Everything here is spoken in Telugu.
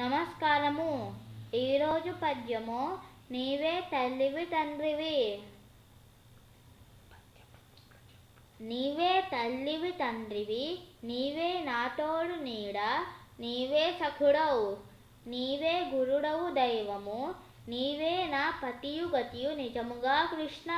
నమస్కారము. ఈరోజు పద్యము నీవే తల్లివి తండ్రివి. నీవే తల్లివి తండ్రివి నీవే నాతోడు నీడ నీవే సఖుడవు నీవే గురుడవు దైవము నీవే నా పతియు గతియు నిజముగా కృష్ణ.